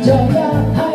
잊어야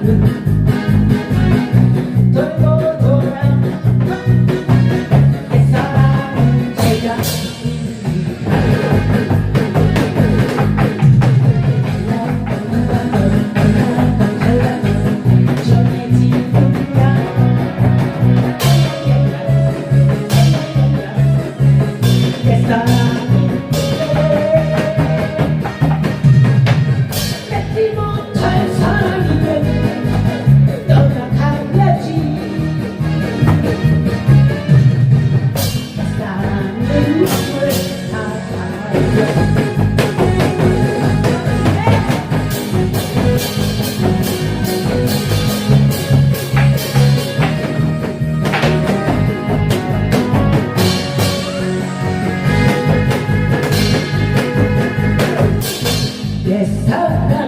Turn 내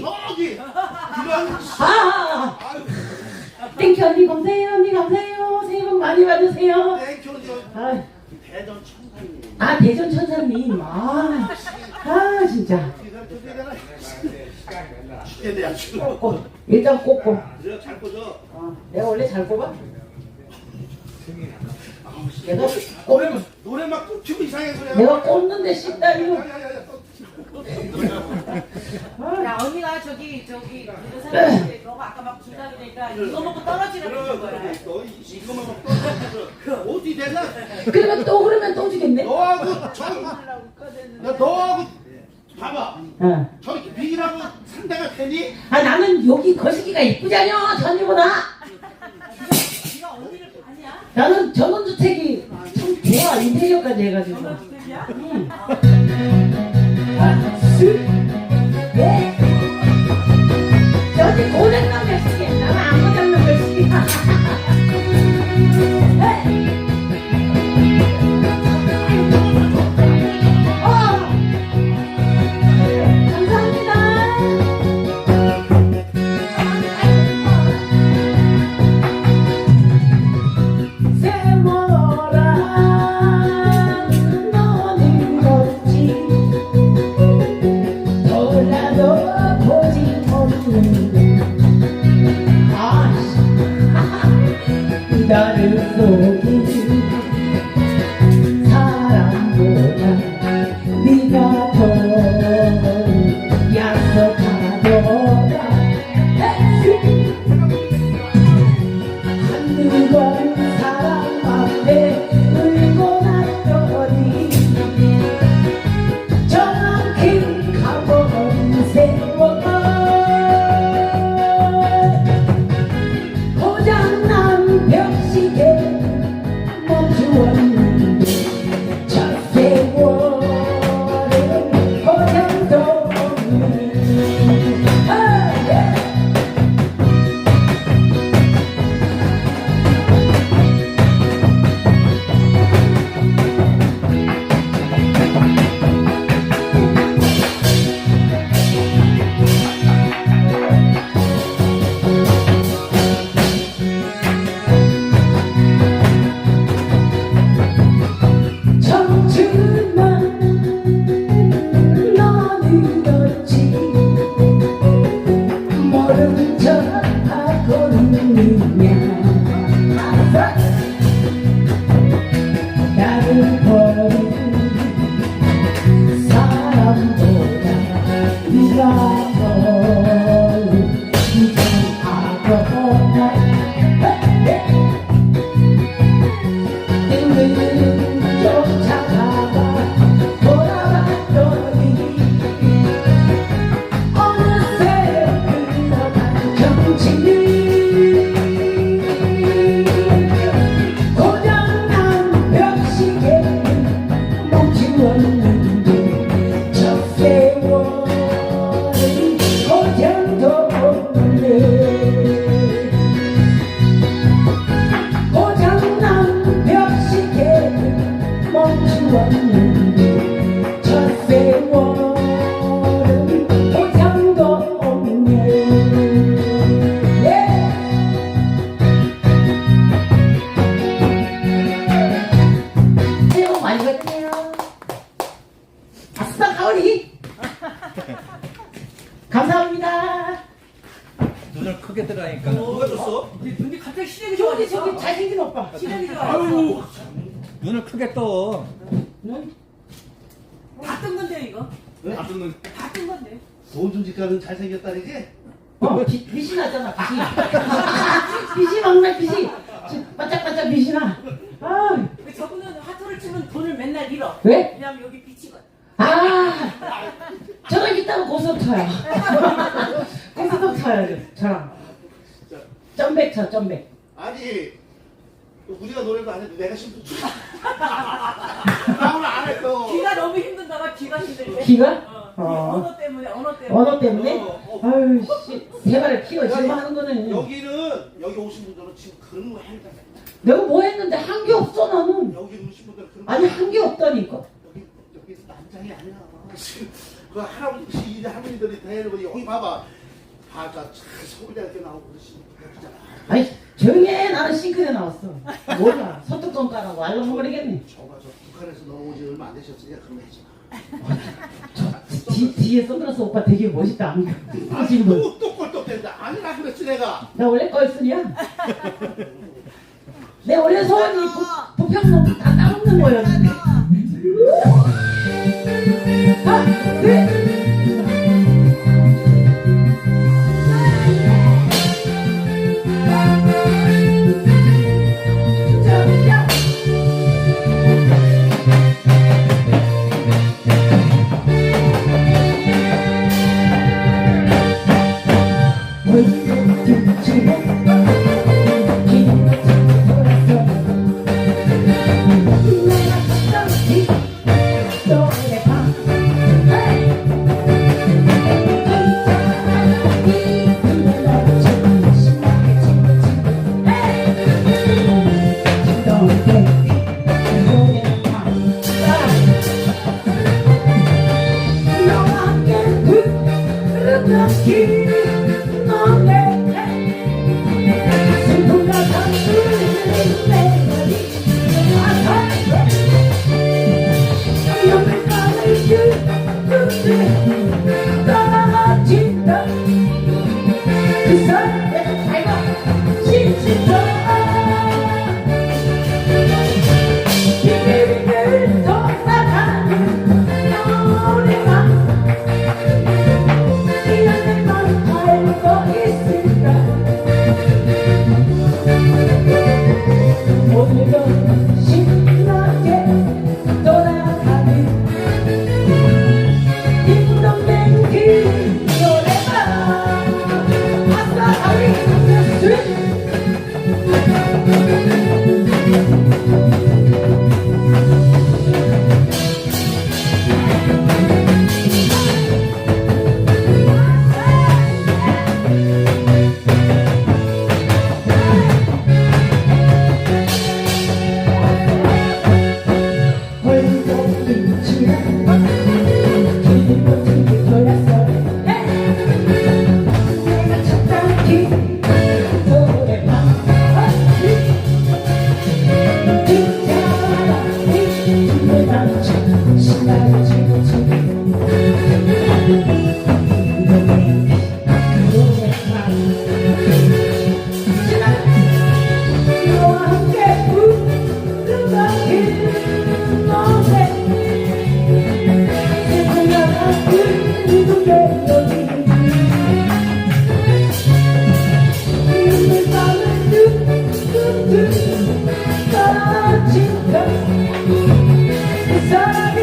저기. 이런 아, 아, 아. 땡큐 언니 감사해요 언니 감사해요. 새해 복 많이 받으세요. 땡큐 저 아, 대전 천사님. 아 대전 천사님. 아, 아 진짜. 꽂고 일단 꽂고 그래 잘 꽂어 어, 내가 원래 잘 꼽아? 내가 노래 막 노래 막 꽂히고 이상해 소리야 내가 꽂는데 씹다니요 야 언니가 저기 저기 사람인데 너가 아까 막 준다 그러니까 이거 먹고 떨어지라고 그런 거야. 너 이거만 막 떠들면서 어디 되나 그러면 또 그러면 또 주겠네 너하고 저 야, 너하고 봐봐 어. 저기 미라고 상대가 되니 아 나는 여기 거시기가 이쁘잖여 전이보다 네가 언니를 아니야? 나는 전원주택이 참 좋아 인테리어까지 해가지고 주택이야? 응. 아, 술? 네. 여기 고장난 나는 안 고장난 몇시기야 어. Thank you. 점백 쳐, 점백. 아니 우리가 노래도 안 해도 내가 힘들어 나 오늘 안 했어 귀가 너무 힘든가 봐. 귀가 힘들대. 귀가? 어. 어. 언어 때문에 언어 때문에. 언어 때문에? 어, 어. 아유, 씨. 세발을 키워, 지금 하는 거는. 여기는 여기 오신 분들은 지금 그런 거 해야 돼 내가 뭐 했는데 한 게 없어, 나는. 여기 오신 분들은 그런 거 아니, 한 게 없다니까. 여기 여기 난장이 아니야 지금 그 할아버지 이 할머니들이 대놓고 여기 봐봐 바가 서울대학교 나오고 분들이잖 아 아니, 조용히 해. 나는 싱크대 나왔어. 몰라. 서특권 까라고 알려버리겠네. 저가 저 북한에서 넘어오지 얼마 안 되셨으니까 그런 거 하지 마 뒤, 뒤에 선글라스 오빠 되게 멋있다. 안 아, 지금 너. 또, 또 꼴떡댄다 아니라 그랬지 내가 나 원래 껄순이야. 내 원래 소원이 부, 부평농 다 따먹는 거였는데. 아,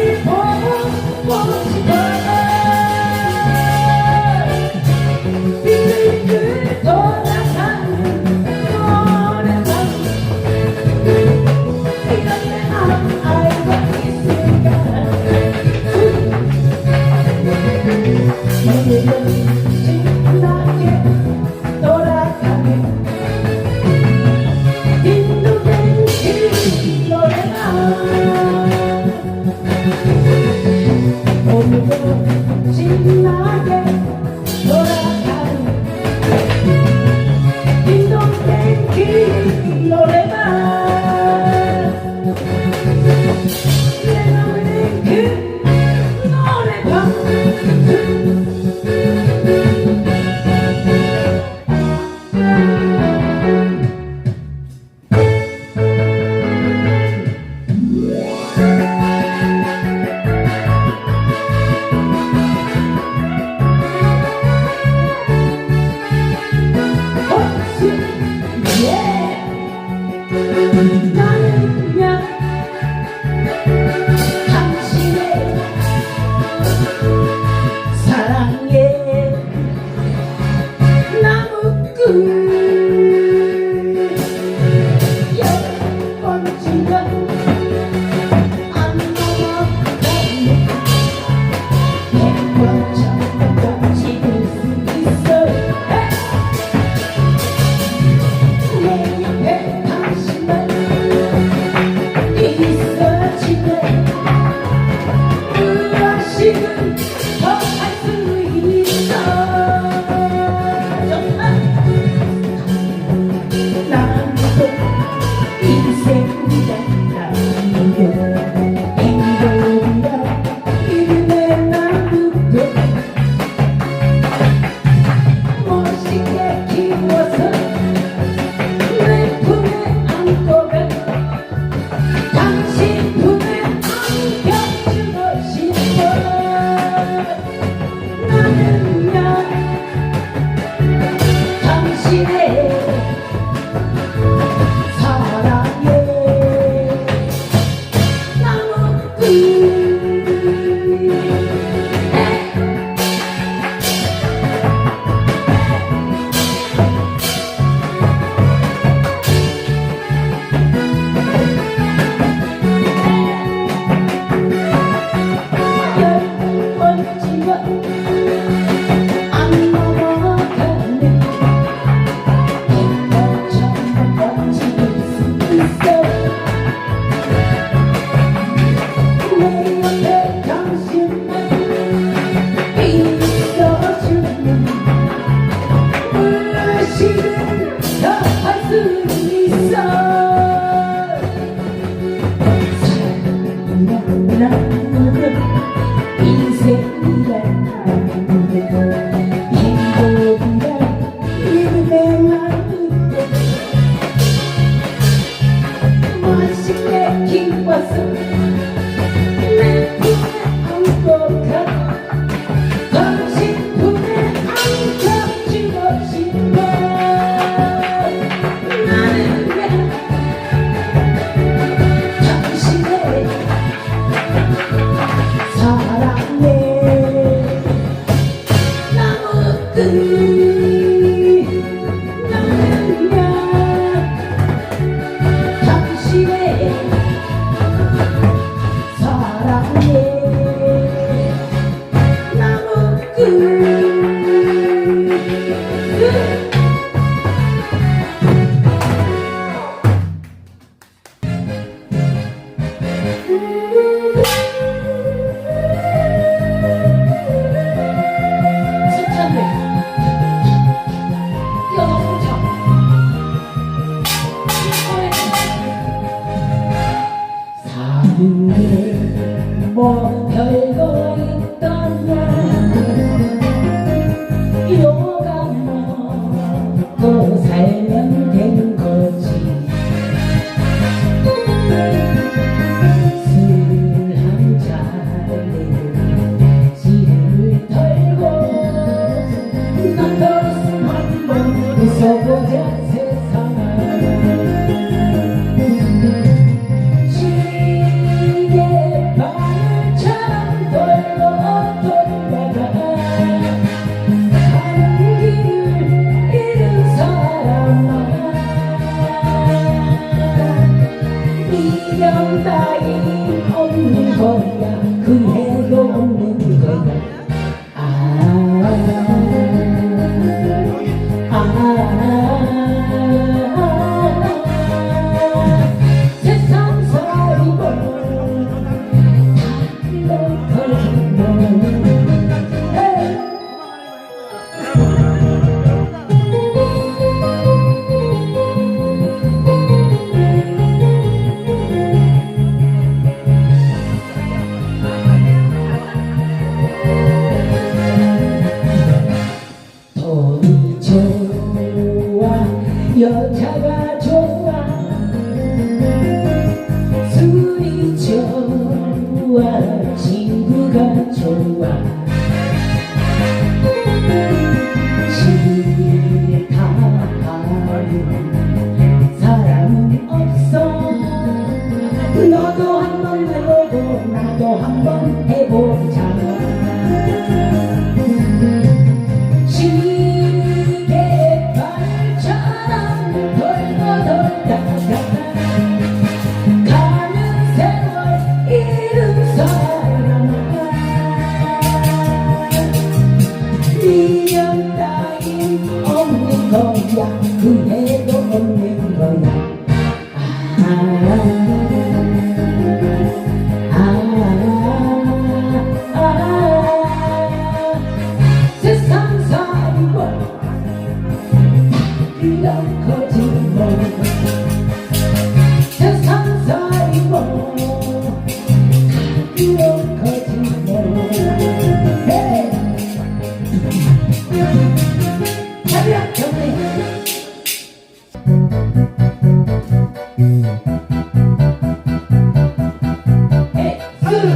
Keep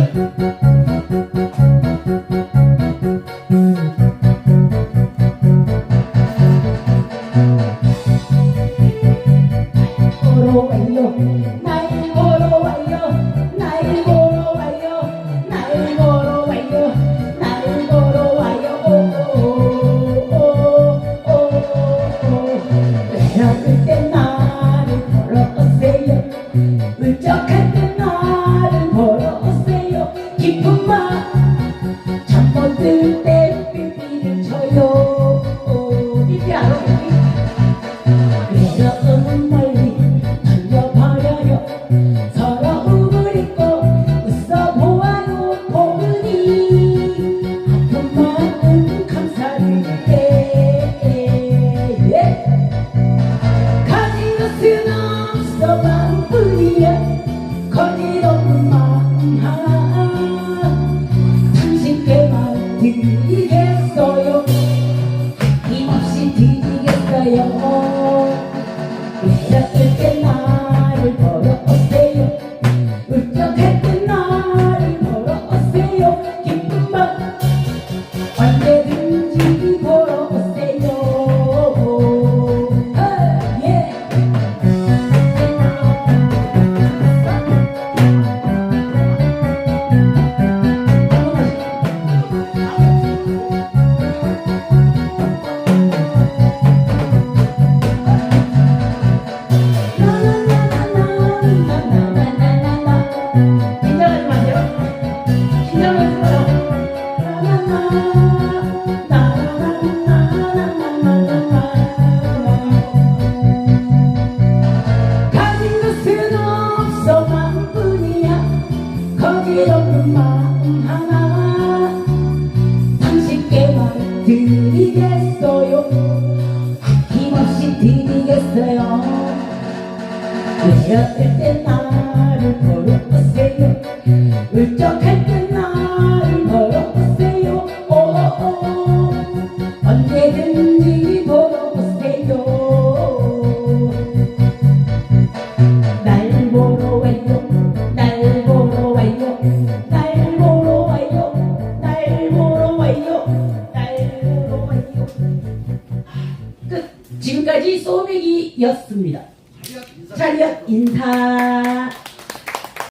フフフフ。 없어 마음